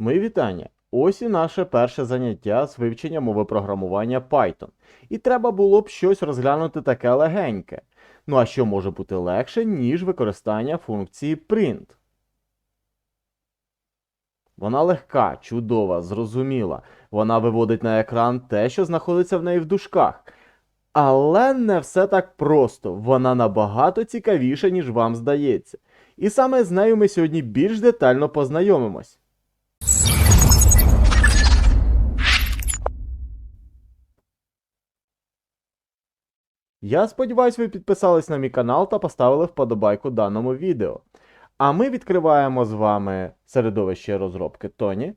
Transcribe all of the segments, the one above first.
Мої вітання! Ось і наше перше заняття з вивчення мови програмування Python. І треба було б щось розглянути таке легеньке. Ну а що може бути легше, ніж використання функції print? Вона легка, чудова, зрозуміла. Вона виводить на екран те, що знаходиться в неї в дужках. Але не все так просто. Вона набагато цікавіша, ніж вам здається. І саме з нею ми сьогодні більш детально познайомимось. Я сподіваюся, ви підписались на мій канал та поставили вподобайку даному відео. А ми відкриваємо з вами середовище розробки Тоні.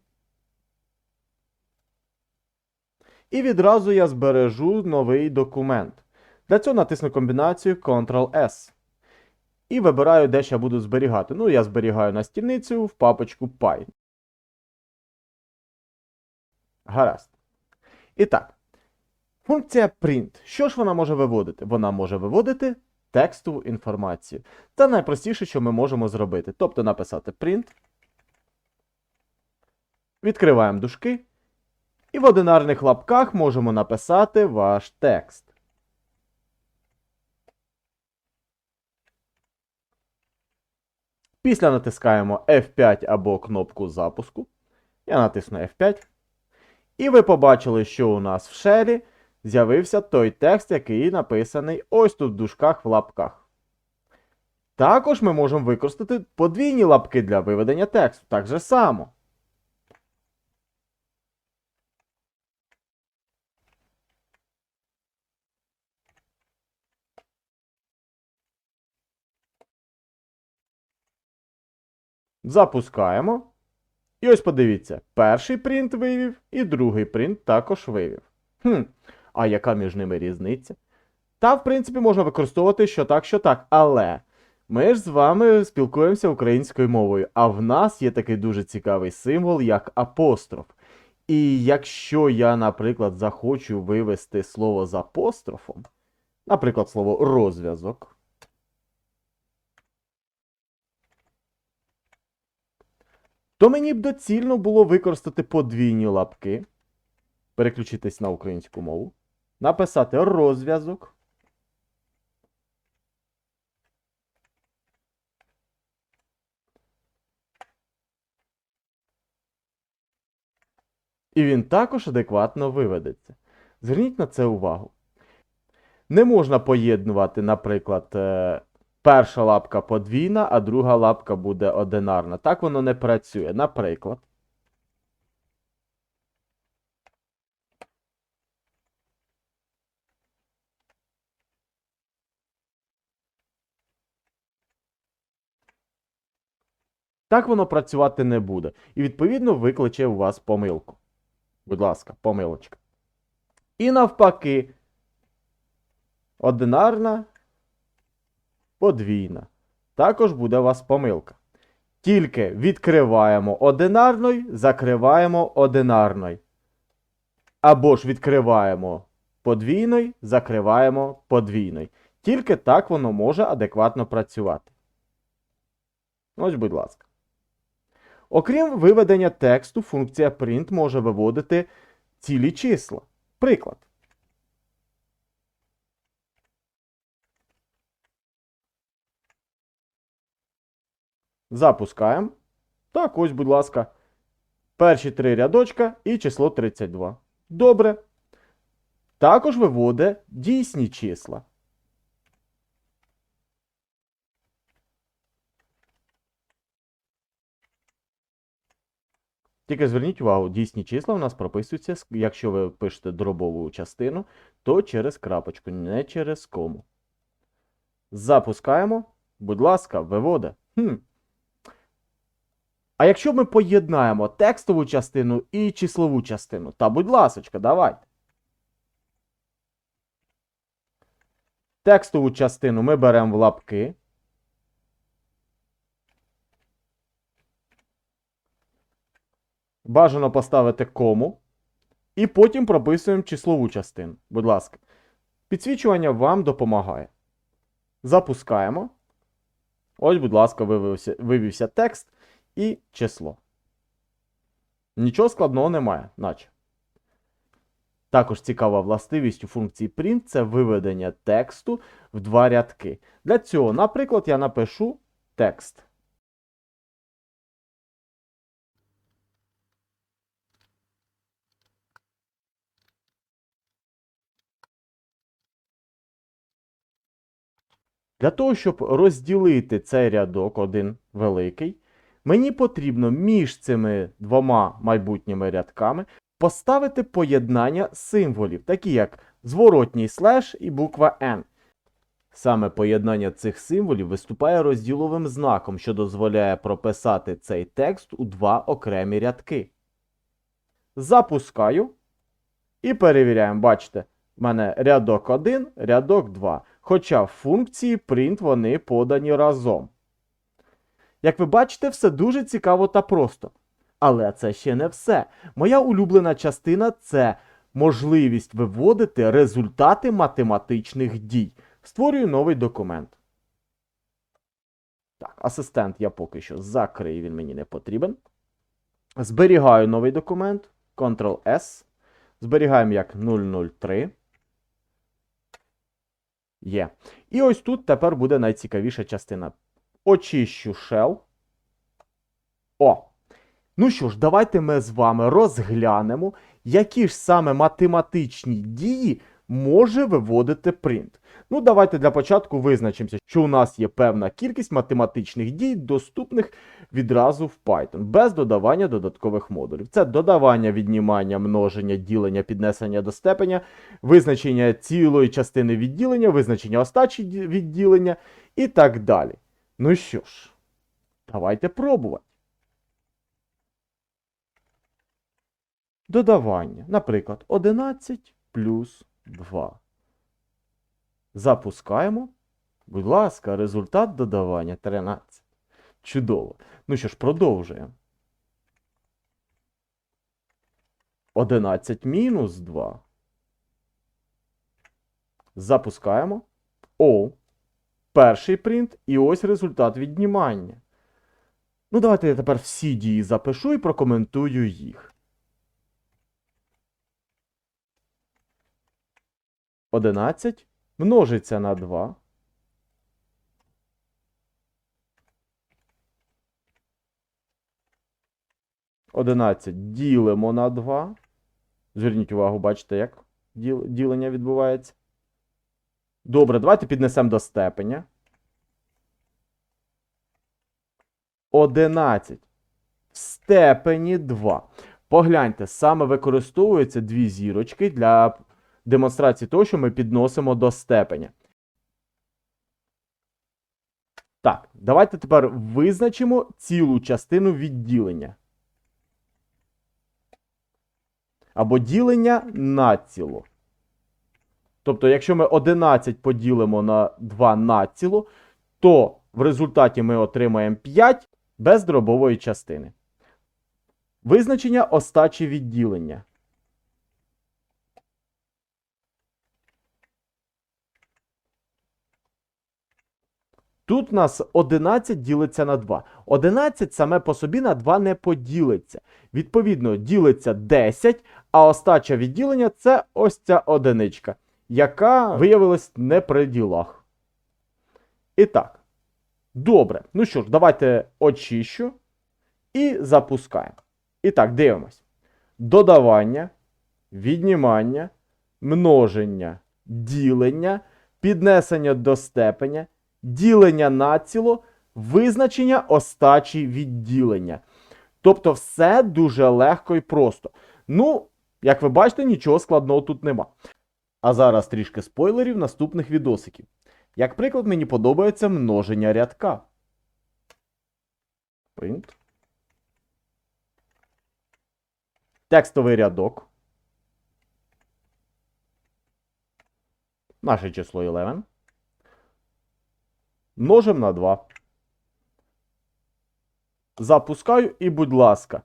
І відразу я збережу новий документ. Для цього натисну комбінацію Ctrl-S. І вибираю, де ще буду зберігати. Ну, я зберігаю на стільницю в папочку Py. Гаразд. І так. Функція print. Що ж вона може виводити? Вона може виводити текстову інформацію. Це найпростіше, що ми можемо зробити. Тобто написати print. Відкриваємо дужки. І в одинарних лапках можемо написати ваш текст. Після натискаємо F5 або кнопку запуску. Я натисну F5. І ви побачили, що у нас в шелі з'явився той текст, який написаний ось тут в дужках в лапках. Також ми можемо використати подвійні лапки для виведення тексту. Так же само. Запускаємо. І ось подивіться, перший принт вивів і другий принт також вивів. Хм, а яка між ними різниця? Та, в принципі, можна використовувати що так, що так, але ми ж з вами спілкуємося українською мовою, а в нас є такий дуже цікавий символ, як апостроф. І якщо я, наприклад, захочу вивести слово з апострофом, наприклад, слово розв'язок. то мені б доцільно було використати подвійні лапки, переключитись на українську мову, написати розв'язок. І він також адекватно виведеться. Зверніть на це увагу. Не можна поєднувати, наприклад, е, перша лапка подвійна, а друга лапка буде одинарна. Так воно не працює. Наприклад. Так воно працювати не буде. І відповідно викличе у вас помилку. Будь ласка, помилочка. І навпаки, одинарна подвійна. Також буде у вас помилка. Тільки відкриваємо одинарною, закриваємо одинарною. Або ж відкриваємо подвійною, закриваємо подвійною. Тільки так воно може адекватно працювати. Ось, будь ласка. Окрім виведення тексту, функція print може виводити цілі числа. Приклад. Запускаємо. Так, ось, будь ласка. Перші три рядочка і число 32. Добре. Також виводить дійсні числа. Тільки зверніть увагу, дійсні числа у нас прописуються, якщо ви пишете дробову частину, то через крапочку, не через кому. Запускаємо. Будь ласка, виводе. Хм. А якщо ми поєднаємо текстову частину і числову частину, та будь ласочка, давайте. Текстову частину ми беремо в лапки. Бажано поставити кому. І потім прописуємо числову частину. Будь ласка. Підсвічування вам допомагає. Запускаємо. Ось, будь ласка, вивівся, вивівся текст і число. Нічого складного немає, наче. Також цікава властивість у функції print це виведення тексту в два рядки. Для цього, наприклад, я напишу текст. Для того, щоб розділити цей рядок, один великий, мені потрібно між цими двома майбутніми рядками поставити поєднання символів, такі як зворотній слеш і буква N. Саме поєднання цих символів виступає розділовим знаком, що дозволяє прописати цей текст у два окремі рядки. Запускаю і перевіряємо. Бачите, в мене рядок 1, рядок 2. Хоча в функції print вони подані разом. Як ви бачите, все дуже цікаво та просто. Але це ще не все. Моя улюблена частина це можливість виводити результати математичних дій. Створюю новий документ. Так, асистент я поки що закрию, він мені не потрібен. Зберігаю новий документ. Ctrl-S. Зберігаємо як 003. Є. І ось тут тепер буде найцікавіша частина. Очищу shell. О! Ну що ж, давайте ми з вами розглянемо, які ж саме математичні дії може виводити print. Ну, давайте для початку визначимося, що у нас є певна кількість математичних дій, доступних відразу в Python, без додавання додаткових модулів. Це додавання, віднімання, множення, ділення, піднесення до степеня, визначення цілої частини відділення, визначення остачі відділення і так далі. Ну що ж, давайте пробувати. Додавання. Наприклад, 11 плюс 2. Запускаємо. Будь ласка, результат додавання 13. Чудово. Ну що ж, продовжуємо. 11 мінус 2. Запускаємо. О. Перший принт. І ось результат віднімання. Ну, давайте я тепер всі дії запишу і прокоментую їх. 11 множиться на 2. Одинадцять ділимо на 2. Зверніть увагу, бачите, як ділення відбувається. Добре, давайте піднесемо до степеня. 11 в степені 2. Погляньте, саме використовуються дві зірочки для демонстрації того, що ми підносимо до степеня. Так, давайте тепер визначимо цілу частину відділення. Або ділення націло. Тобто, якщо ми 11 поділимо на 2 націло, то в результаті ми отримаємо 5 без дробової частини. Визначення остачі відділення. Тут у нас 11 ділиться на 2. 11 саме по собі на 2 не поділиться. Відповідно, ділиться 10, а остача відділення це ось ця одиничка, яка виявилась не при ділах. І так. Добре. Ну що ж, давайте очищу і запускаємо. І так, дивимось. Додавання, віднімання, множення, ділення, піднесення до степеня, ділення націло, визначення остачі відділення. Тобто все дуже легко і просто. Ну, як ви бачите, нічого складного тут нема. А зараз трішки спойлерів наступних відосиків. Як приклад, мені подобається множення рядка. Print. Текстовий рядок. Наше число 11. Множим на 2. Запускаю і, будь ласка.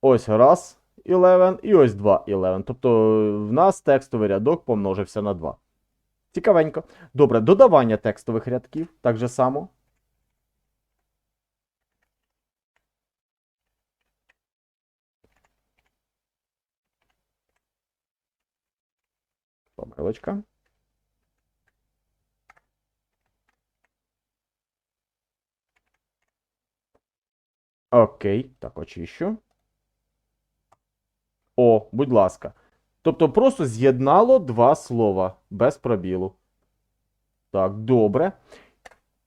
Ось раз 11 і ось 2 11. Тобто, в нас текстовий рядок помножився на 2. Цікавенько. Добре, додавання текстових рядків так же само. Помилочка. Окей, так, очищу. О, будь ласка. Тобто просто з'єднало два слова без пробілу. Так, добре.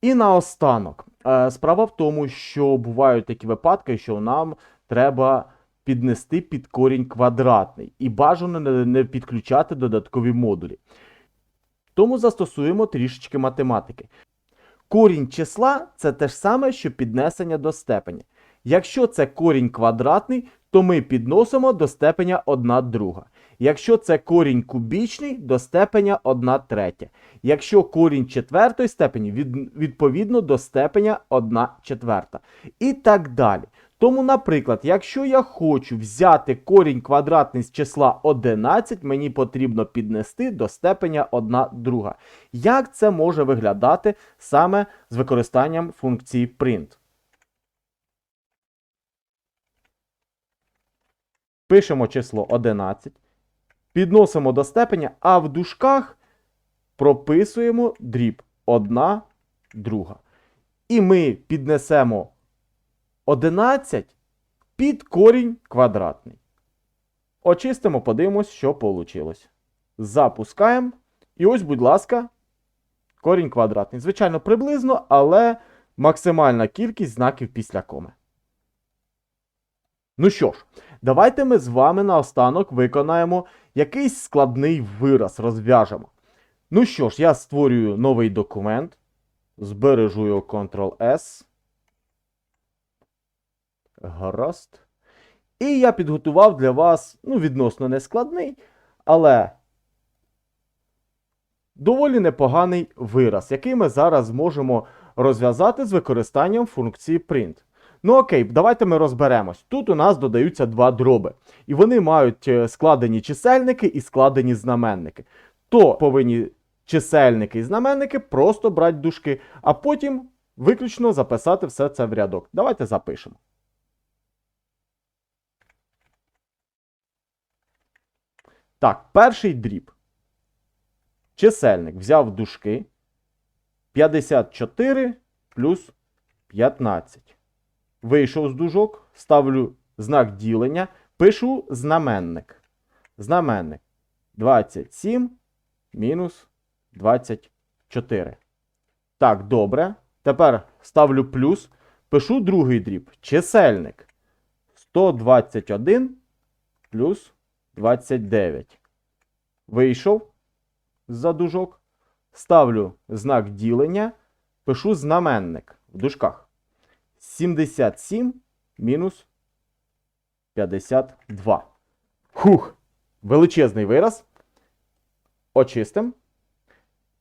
І наостанок. Е, Справа в тому, що бувають такі випадки, що нам треба піднести під корінь квадратний і бажано не, не підключати додаткові модулі. Тому застосуємо трішечки математики. Корінь числа це те ж саме, що піднесення до степені. Якщо це корінь квадратний, то ми підносимо до степеня 1 друга. Якщо це корінь кубічний, до степеня 1 третя. Якщо корінь четвертої степені, від, відповідно до степеня 1 четверта. І так далі. Тому, наприклад, якщо я хочу взяти корінь квадратний з числа 11, мені потрібно піднести до степеня 1 друга. Як це може виглядати саме з використанням функції print? Пишемо число 11, підносимо до степеня, а в дужках прописуємо дріб 1 друга. І ми піднесемо 11 під корінь квадратний. Очистимо, подивимось, що вийшло. Запускаємо. І ось, будь ласка, корінь квадратний. Звичайно, приблизно, але максимальна кількість знаків після коми. Ну що ж, давайте ми з вами наостанок виконаємо якийсь складний вираз, розв'яжемо. Ну що ж, я створюю новий документ, збережу його Ctrl-S. Гаразд. І я підготував для вас, ну, відносно нескладний, але доволі непоганий вираз, який ми зараз зможемо розв'язати з використанням функції print. Ну окей, давайте ми розберемось. Тут у нас додаються два дроби, і вони мають е, складені чисельники і складені знаменники. То повинні чисельники і знаменники просто брати дужки, а потім виключно записати все це в рядок. Давайте запишемо. Так, перший дріб. Чисельник взяв дужки 54 плюс 15. Вийшов з дужок, ставлю знак ділення, пишу знаменник. Знаменник 27 мінус 24. Так, добре. Тепер ставлю плюс, пишу другий дріб. Чисельник 121 плюс 29. Вийшов з-за дужок. Ставлю знак ділення, пишу знаменник в дужках. 77 мінус 52. Хух! Величезний вираз. Очистимо.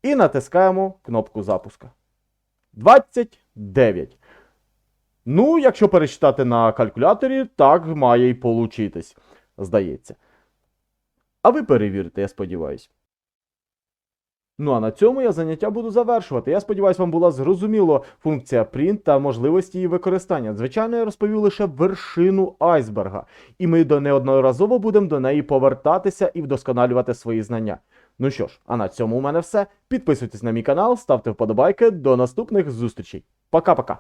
І натискаємо кнопку запуска. 29. Ну, якщо перечитати на калькуляторі, так має й получитись, здається. А ви перевірите, я сподіваюся. Ну а на цьому я заняття буду завершувати. Я сподіваюся, вам була зрозуміло функція print та можливості її використання. Звичайно, я розповів лише вершину айсберга, і ми до неодноразово будемо до неї повертатися і вдосконалювати свої знання. Ну що ж, а на цьому у мене все. Підписуйтесь на мій канал, ставте вподобайки. До наступних зустрічей. Пока-пока.